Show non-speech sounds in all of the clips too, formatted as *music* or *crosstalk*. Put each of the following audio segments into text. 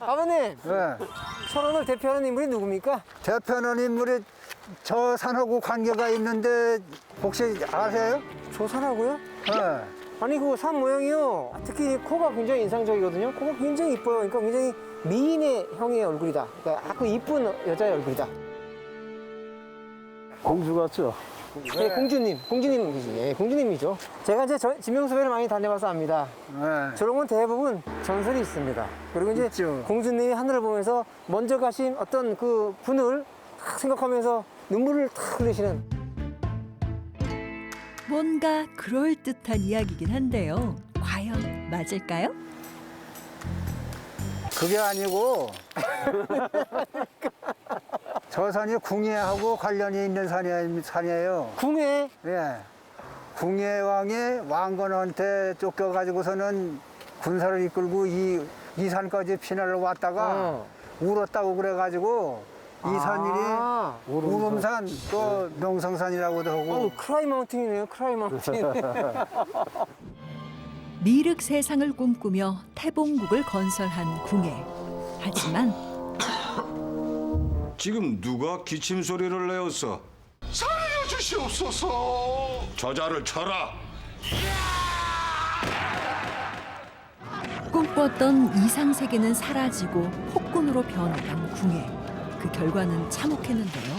아버님, 예. 철원을 대표하는 인물이 누굽니까? 대표는 인물이 저 산하고 관계가 있는데 혹시 아세요? 조산하고요? 예. 아니 그 산 모양이요. 특히 이 코가 굉장히 인상적이거든요. 코가 굉장히 이뻐요. 그러니까 굉장히 미인의 형의 얼굴이다. 그러니까 아주 이쁜 여자의 얼굴이다. 공주 같죠? 네, 공주님, 공주님이지. 예, 공주님이죠. 제가 이제 저, 지명소배를 많이 다녀봐서 압니다. 예. 저런 건 대부분 전설이 있습니다. 그리고 이제 있죠. 공주님이 하늘을 보면서 먼저 가신 어떤 그 분을 탁 생각하면서 눈물을 탁 흘리시는 뭔가 그럴듯한 이야기긴 한데요. 과연 맞을까요? 그게 아니고 *laughs* *laughs* 저 산이 궁예하고 관련이 있는 산이, 산이에요. 궁에 예. 궁예왕이 왕건한테 쫓겨가지고서는 군사를 이끌고 이, 이 산까지 피난을 왔다가 어. 울었다고 그래가지고 이 산일이 아. 우름산 또 명성산이라고도 하고 어우, 크라이 마운틴이네요. 크라이 마운틴. 미륵 세상을 꿈꾸며 태봉국을 건설한 궁예. 하지만 지금 누가 기침 소리를 내었어? 살려주시옵소서. 저자를 쳐라. 꿈꿨던 이상 세계는 사라지고 폭군으로 변해간 궁예. 그 결과는 참혹했는데요.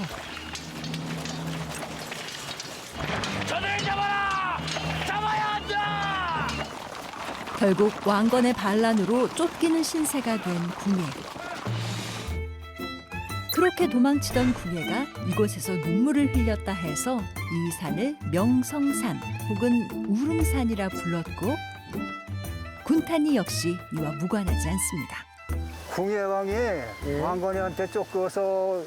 결국 왕건의 반란으로 쫓기는 신세가 된 궁예. 그렇게 도망치던 궁예가 이곳에서 눈물을 흘렸다 해서 이 산을 명성산 혹은 우름산이라 불렀고 군탄이 역시 이와 무관하지 않습니다. 궁예왕이 왕건이한테 쫓겨서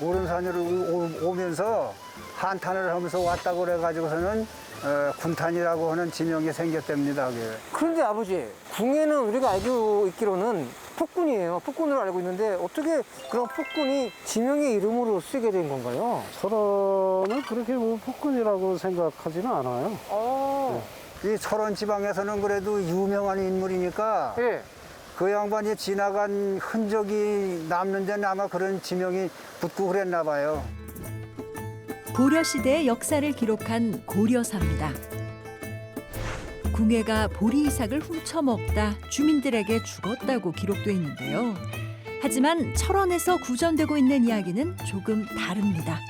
오름산으로 오- 오면서 한탄을 하면서 왔다고 그래가지고서는 어, 군탄이라고 하는 지명이 생겼답니다. 그게. 그런데 아버지, 궁에는 우리가 알고 있기로는 폭군이에요. 폭군으로 알고 있는데 어떻게 그런 폭군이 지명의 이름으로 쓰게 된 건가요? 철원은 그렇게 뭐 폭군이라고 생각하지는 않아요. 어, 이 철원 지방에서는 그래도 유명한 인물이니까 예. 그 양반이 지나간 흔적이 남는 데는 아마 그런 지명이 붙고 그랬나 봐요. 고려 시대의 역사를 기록한 고려사입니다. 궁예가 보리 이삭을 훔쳐먹다 주민들에게 죽었다고 기록돼 있는데요. 하지만 철원에서 구전되고 있는 이야기는 조금 다릅니다.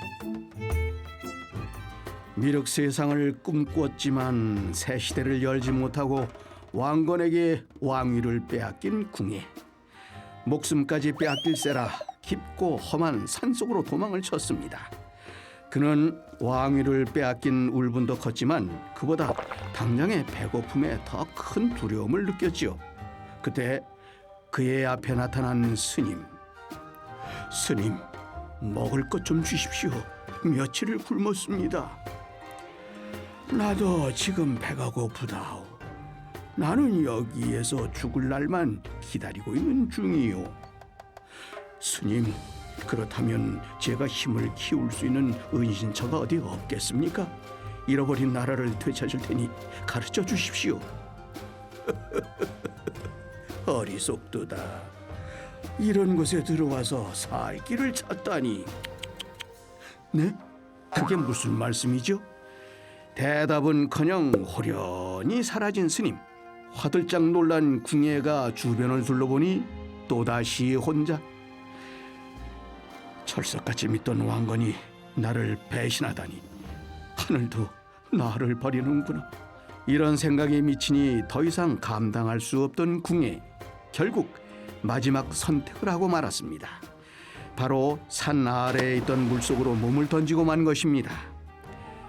미륵 세상을 꿈꾸었지만 새 시대를 열지 못하고 왕건에게 왕위를 빼앗긴 궁예. 목숨까지 빼앗길세라 깊고 험한 산속으로 도망을 쳤습니다. 그는 왕위를 빼앗긴 울분도 컸지만 그보다 당장의 배고픔에 더 큰 두려움을 느꼈지요. 그때 그의 앞에 나타난 스님. 스님, 먹을 것 좀 주십시오. 며칠을 굶었습니다. 나도 지금 배가 고프다오. 나는 여기에서 죽을 날만 기다리고 있는 중이요. 스님, 그렇다면 제가 힘을 키울 수 있는 은신처가 어디 없겠습니까? 잃어버린 나라를 되찾을 테니 가르쳐 주십시오. *laughs* 어리석도다. 이런 곳에 들어와서 살 길을 찾다니. 네? 그게 무슨 말씀이죠? 대답은커녕 호련히 사라진 스님. 화들짝 놀란 궁예가 주변을 둘러보니 또다시 혼자. 철석같이 믿던 왕건이 나를 배신하다니 하늘도 나를 버리는구나. 이런 생각에 미치니 더 이상 감당할 수 없던 궁예. 결국 마지막 선택을 하고 말았습니다. 바로 산 아래에 있던 물속으로 몸을 던지고 만 것입니다.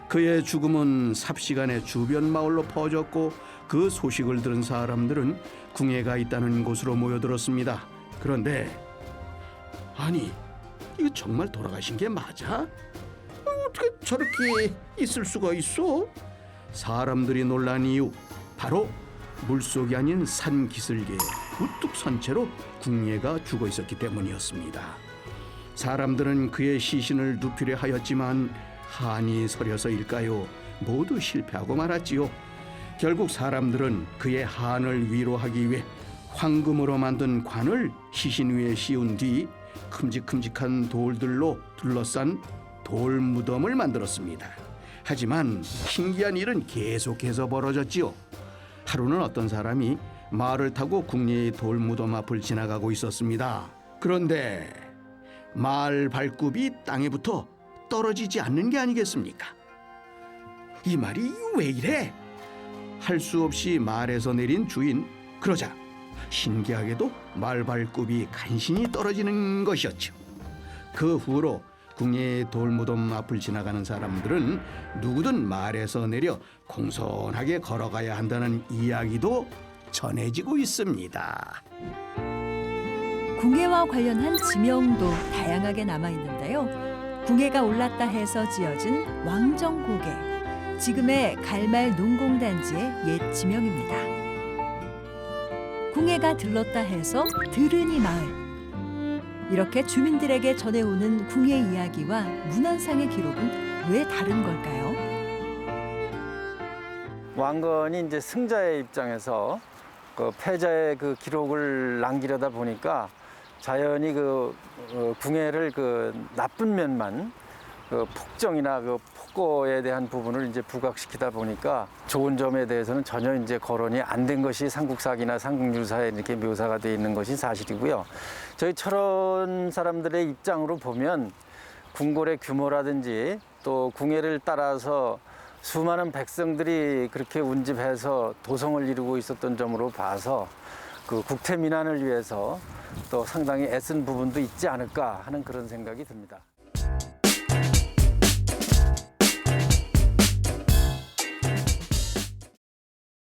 그의 죽음은 삽시간에 주변 마을로 퍼졌고 그 소식을 들은 사람들은 궁예가 있다는 곳으로 모여들었습니다. 그런데 아니 이거 정말 돌아가신 게 맞아? 어, 어떻게 저렇게 있을 수가 있어? 사람들이 놀란 이유 바로 물속이 아닌 산 기슭에 우뚝 선 채로 궁예가 죽어 있었기 때문이었습니다. 사람들은 그의 시신을 눕히려 하였지만 한이 서려서일까요? 모두 실패하고 말았지요. 결국 사람들은 그의 한을 위로하기 위해 황금으로 만든 관을 시신 위에 씌운 뒤 큼직큼직한 돌들로 둘러싼 돌 무덤을 만들었습니다. 하지만 신기한 일은 계속해서 벌어졌지요. 하루는 어떤 사람이 말을 타고 국리의 돌 무덤 앞을 지나가고 있었습니다. 그런데 말 발굽이 땅에 붙어 떨어지지 않는 게 아니겠습니까? 이 말이 왜 이래? 할 수 없이 말에서 내린 주인 그러자 신기하게도 말 발굽이 간신히 떨어지는 것이었죠. 그 후로 궁예의 돌무덤 앞을 지나가는 사람들은 누구든 말에서 내려 공손하게 걸어가야 한다는 이야기도 전해지고 있습니다. 궁예와 관련한 지명도 다양하게 남아 있는데요. 궁예가 올랐다 해서 지어진 왕정고개, 지금의 갈말 농공단지의 옛 지명입니다. 궁예가 들렀다 해서 들으니 마을. 이렇게 주민들에게 전해오는 궁예 이야기와 문헌상의 기록은 왜 다른 걸까요? 왕건이 이제 승자의 입장에서 그 패자의 그 기록을 남기려다 보니까 자연히 그 어, 궁예를 그 나쁜 면만 그 폭정이나 그 폭거에 대한 부분을 이제 부각시키다 보니까 좋은 점에 대해서는 전혀 이제 거론이 안 된 것이 삼국사기나 삼국유사에 이렇게 묘사가 되어 있는 것이 사실이고요. 저희 철원 사람들의 입장으로 보면 궁궐의 규모라든지 또 궁예를 따라서 수많은 백성들이 그렇게 운집해서 도성을 이루고 있었던 점으로 봐서 그 국태 민안을 위해서 또 상당히 애쓴 부분도 있지 않을까 하는 그런 생각이 듭니다.